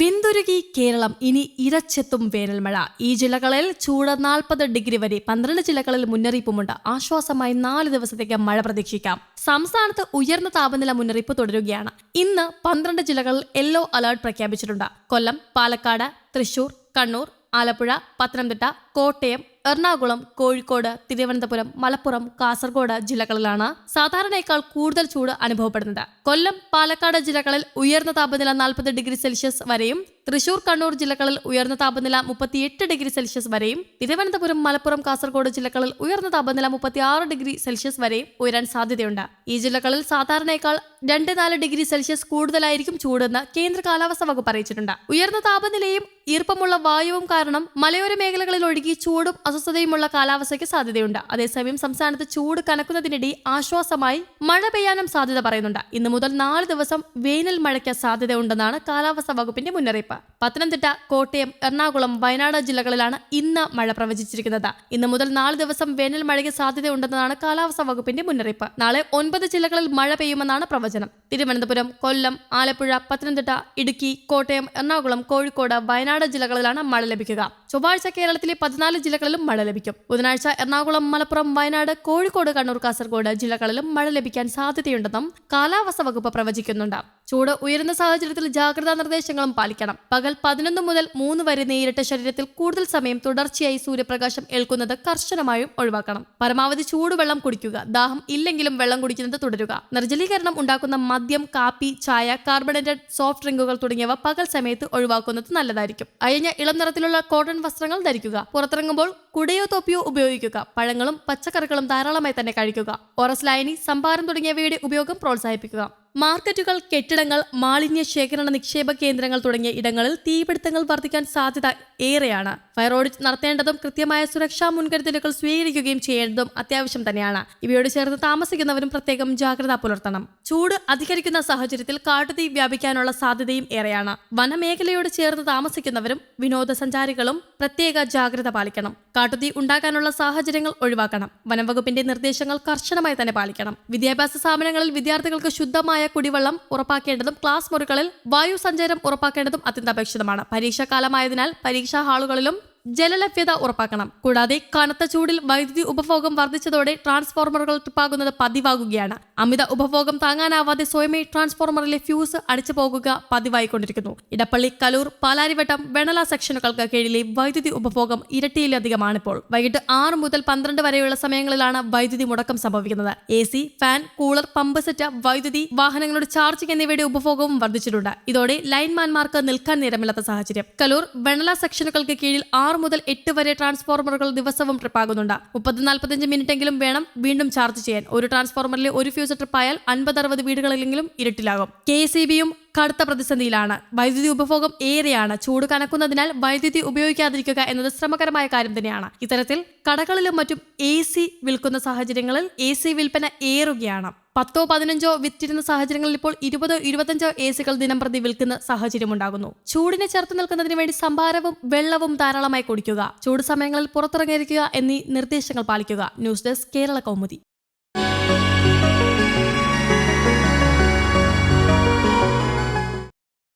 ബിന്ദുരുകി കേരളം ഇനി ഇരച്ചെത്തും വേനൽമഴ. ഈ ജില്ലകളിൽ ചൂട് നാൽപ്പത് ഡിഗ്രി വരെ പന്ത്രണ്ട് ജില്ലകളിൽ മുന്നറിയിപ്പുമുണ്ട്. ആശ്വാസമായി നാല് ദിവസത്തേക്ക് മഴ പ്രതീക്ഷിക്കാം. സംസ്ഥാനത്ത് ഉയർന്ന താപനില മുന്നറിയിപ്പ് തുടരുകയാണ്. ഇന്ന് പന്ത്രണ്ട് ജില്ലകളിൽ യെല്ലോ അലർട്ട് പ്രഖ്യാപിച്ചിട്ടുണ്ട്. കൊല്ലം പാലക്കാട് തൃശൂർ കണ്ണൂർ ആലപ്പുഴ പത്തനംതിട്ട കോട്ടയം എറണാകുളം കോഴിക്കോട് തിരുവനന്തപുരം മലപ്പുറം കാസർഗോഡ് ജില്ലകളിലാണ് സാധാരണയേക്കാൾ കൂടുതൽ ചൂട് അനുഭവപ്പെടുന്നത്. കൊല്ലം പാലക്കാട് ജില്ലകളിൽ ഉയർന്ന താപനില നാൽപ്പത് ഡിഗ്രി സെൽഷ്യസ് വരെയും തൃശൂർ കണ്ണൂർ ജില്ലകളിൽ ഉയർന്ന താപനില മുപ്പത്തിയെട്ട് ഡിഗ്രി സെൽഷ്യസ് വരെയും തിരുവനന്തപുരം മലപ്പുറം കാസർഗോഡ് ജില്ലകളിൽ ഉയർന്ന താപനില മുപ്പത്തിയാറ് ഡിഗ്രി സെൽഷ്യസ് വരെയും ഉയരാൻ സാധ്യതയുണ്ട്. ഈ ജില്ലകളിൽ സാധാരണയേക്കാൾ രണ്ട് നാല് ഡിഗ്രി സെൽഷ്യസ് കൂടുതലായിരിക്കും ചൂടെന്ന് കേന്ദ്ര കാലാവസ്ഥാ വകുപ്പ് അറിയിച്ചിട്ടുണ്ട്. ഉയർന്ന താപനിലയും ഈർപ്പമുള്ള വായുവും കാരണം മലയോര മേഖലകളിൽ ഒഴുകി ചൂടും അസ്വസ്ഥതയുമുള്ള കാലാവസ്ഥയ്ക്ക് സാധ്യതയുണ്ട്. അതേസമയം സംസ്ഥാനത്ത് ചൂട് കനക്കുന്നതിനിടെ ആശ്വാസമായി മഴ പെയ്യാനും സാധ്യത പറയുന്നുണ്ട്. ഇന്നു മുതൽ നാല് ദിവസം വേനൽ മഴയ്ക്ക് സാധ്യതയുണ്ടെന്നാണ് കാലാവസ്ഥാ വകുപ്പിന്റെ മുന്നറിയിപ്പ്. പത്തനംതിട്ട കോട്ടയം എറണാകുളം വയനാട് ജില്ലകളിലാണ് ഇന്ന് മഴ പ്രവചിച്ചിരിക്കുന്നത്. ഇന്നു മുതൽ നാല് ദിവസം വേനൽ മഴയ്ക്ക് സാധ്യതയുണ്ടെന്നാണ് കാലാവസ്ഥാ വകുപ്പിന്റെ മുന്നറിയിപ്പ്. നാളെ ഒൻപത് ജില്ലകളിൽ മഴ പെയ്യുമെന്നാണ് പ്രവചനം. തിരുവനന്തപുരം കൊല്ലം ആലപ്പുഴ പത്തനംതിട്ട ഇടുക്കി കോട്ടയം എറണാകുളം കോഴിക്കോട് വയനാട് ജില്ലകളിലാണ് മഴ ലഭിക്കുക. ചൊവ്വാഴ്ച കേരളത്തിലെ പതിനാല് ജില്ലകളിലും മഴ ലഭിക്കും. ബുധനാഴ്ച എറണാകുളം മലപ്പുറം വയനാട് കോഴിക്കോട് കണ്ണൂർ കാസർഗോഡ് ജില്ലകളിലും മഴ ലഭിക്കാൻ സാധ്യതയുണ്ടെന്നും കാലാവസ്ഥാ വകുപ്പ് പ്രവചിക്കുന്നുണ്ട്. ചൂട് ഉയരുന്ന സാഹചര്യത്തിൽ ജാഗ്രതാ നിർദ്ദേശങ്ങളും പാലിക്കണം. പകൽ പതിനൊന്ന് മുതൽ മൂന്ന് വരെ നേരിട്ട ശരീരത്തിൽ കൂടുതൽ സമയം തുടർച്ചയായി സൂര്യപ്രകാശം ഏൽക്കുന്നത് കർശനമായും ഒഴിവാക്കണം. പരമാവധി ചൂടുവെള്ളം കുടിക്കുക. ദാഹം ഇല്ലെങ്കിലും വെള്ളം കുടിക്കുന്നത് തുടരുക. നിർജലീകരണം ഉണ്ടാക്കുന്ന മദ്യം കാപ്പി ചായ കാർബണേറ്റഡ് സോഫ്റ്റ് ഡ്രിങ്കുകൾ തുടങ്ങിയവ പകൽ സമയത്ത് ഒഴിവാക്കുന്നത് നല്ലതായിരിക്കും. അയഞ്ഞ ഇളം നിറത്തിലുള്ള കോട്ടൺ വസ്ത്രങ്ങൾ ധരിക്കുക. പുറത്തിറങ്ങുമ്പോൾ കുടയോ തൊപ്പിയോ ഉപയോഗിക്കുക. പഴങ്ങളും പച്ചക്കറികളും ധാരാളമായി തന്നെ കഴിക്കുക. ഒറസ് ലൈനി സംഭാരം തുടങ്ങിയവയുടെ ഉപയോഗം പ്രോത്സാഹിപ്പിക്കുക. മാർക്കറ്റുകൾ കെട്ടിടങ്ങൾ മാലിന്യ ശേഖരണ നിക്ഷേപ കേന്ദ്രങ്ങൾ തുടങ്ങിയ ഇടങ്ങളിൽ തീപിടുത്തങ്ങൾ വർദ്ധിക്കാൻ സാധ്യത ഏറെയാണ്. ഫയർ ഓഡിറ്റ് നടത്തേണ്ടതും കൃത്യമായ സുരക്ഷാ മുൻകരുതലുകൾ സ്വീകരിക്കുകയും ചെയ്യേണ്ടതും അത്യാവശ്യം തന്നെയാണ്. ഇവയോട് ചേർന്ന് താമസിക്കുന്നവരും പ്രത്യേകം ജാഗ്രത പുലർത്തണം. ചൂട് അധികരിക്കുന്ന സാഹചര്യത്തിൽ കാട്ടുതീ വ്യാപിക്കാനുള്ള സാധ്യതയും ഏറെയാണ്. വനമേഖലയോട് ചേർന്ന് താമസിക്കുന്നവരും വിനോദസഞ്ചാരികളും പ്രത്യേക ജാഗ്രത പാലിക്കണം. കാട്ടുതീ ഉണ്ടാകാനുള്ള സാഹചര്യങ്ങൾ ഒഴിവാക്കണം. വനംവകുപ്പിന്റെ നിർദ്ദേശങ്ങൾ കർശനമായി തന്നെ പാലിക്കണം. വിദ്യാഭ്യാസ സ്ഥാപനങ്ങളിൽ വിദ്യാർത്ഥികൾക്ക് ശുദ്ധമായ കുടിവെള്ളം ഉറപ്പാക്കേണ്ടതും ക്ലാസ് മുറികളിൽ വായു സഞ്ചാരം ഉറപ്പാക്കേണ്ടതും അത്യന്താപേക്ഷിതമാണ്. പരീക്ഷാകാലമായതിനാൽ പരീക്ഷാ ഹാളുകളിലും ജലലഭ്യത ഉറപ്പാക്കണം. കൂടാതെ കനത്ത ചൂടിൽ വൈദ്യുതി ഉപഭോഗം വർദ്ധിച്ചതോടെ ട്രാൻസ്ഫോർമറുകൾ ട്രിപ്പാകുന്നത് പതിവാകുകയാണ്. അമിത ഉപഭോഗം താങ്ങാനാവാതെ സ്വയമേ ട്രാൻസ്ഫോർമറിലെ ഫ്യൂസ് അടിച്ചു പോകുക പതിവായിക്കൊണ്ടിരിക്കുന്നു. ഇടപ്പള്ളി കലൂർ പാലാരിവട്ടം വെണല സെക്ഷനുകൾക്ക് കീഴിലെ വൈദ്യുതി ഉപഭോഗം ഇരട്ടിയിലധികമാണിപ്പോൾ. വൈകിട്ട് ആറ് മുതൽ പന്ത്രണ്ട് വരെയുള്ള സമയങ്ങളിലാണ് വൈദ്യുതി മുടക്കം സംഭവിക്കുന്നത്. A C fan cooler pump set വൈദ്യുതി വാഹനങ്ങളുടെ ചാർജിംഗ് എന്നിവയുടെ ഉപഭോഗവും വർദ്ധിച്ചിട്ടുണ്ട്. ഇതോടെ ലൈൻമാൻമാർക്ക് നിൽക്കാൻ നേരമില്ലാത്ത സാഹചര്യം. കലൂർ വെണല സെക്ഷനുകൾക്ക് കീഴിൽ ആറ് മുതൽ എട്ട് വരെ ട്രാൻസ്ഫോർമറുകൾ ദിവസവും ട്രിപ്പാകുന്നുണ്ട്. മുപ്പത് നാൽപ്പത്തഞ്ച് മിനിറ്റെങ്കിലും വേണം വീണ്ടും ചാർജ് ചെയ്യാൻ. ഒരു ട്രാൻസ്ഫോർമറിലെ ഒരു ഫ്യൂസ് ട്രിപ്പായാൽ അൻപത് അറുപത് വീടുകളിലെങ്കിലും ഇരുട്ടിലാകും. കെ സി ബിയും കടുത്ത പ്രതിസന്ധിയിലാണ്. വൈദ്യുതി ഉപഭോഗം ഏറെയാണ്. ചൂട് കനക്കുന്നതിനാൽ വൈദ്യുതി ഉപയോഗിക്കാതിരിക്കുക എന്നത് ശ്രമകരമായ കാര്യം തന്നെയാണ്. ഇത്തരത്തിൽ കടകളിലും മറ്റും എ വിൽക്കുന്ന സാഹചര്യങ്ങളിൽ എ വിൽപ്പന ഏറുകയാണ്. പത്തോ പതിനഞ്ചോ വിറ്റിരുന്ന സാഹചര്യങ്ങളിൽ ഇപ്പോൾ ഇരുപതോ ഇരുപത്തഞ്ചോ എ സികൾ ദിനം പ്രതി വിൽക്കുന്ന സാഹചര്യമുണ്ടാകുന്നു ചൂടിനെ ചേർത്ത് നിൽക്കുന്നതിന് വേണ്ടി സംഭാരവും വെള്ളവും ധാരാളമായി കുടിക്കുക ചൂട് സമയങ്ങളിൽ പുറത്തിറങ്ങിയിരിക്കുക എന്നീ നിർദ്ദേശങ്ങൾ പാലിക്കുക. News desk Kerala Kaumudi.